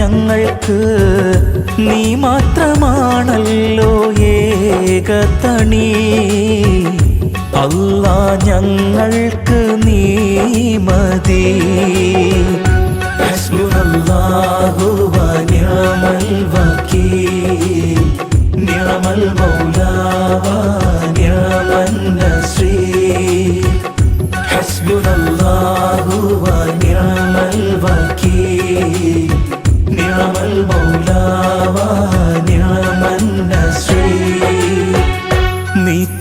ഞങ്ങൾക്ക് നീ മാത്രമാണല്ലോ ഏകതണി അല്ല ഞങ്ങൾക്ക് നീ മതി ഹസ്ബുനല്ലാഹു വനിഅമൽ വകീൽ നിഅമൽ മൗലാ വനിഅമൻ നസീർ حسبنا الله ونعم الوكيل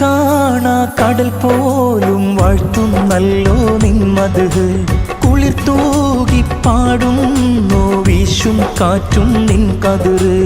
കാണാ കടൽ പോലും വാഴ്ത്തുന്നല്ലോ നിന്മത് കുളിർ തൂകി പാടുന്നു വീശും കാറ്റും നിൻ കതിര്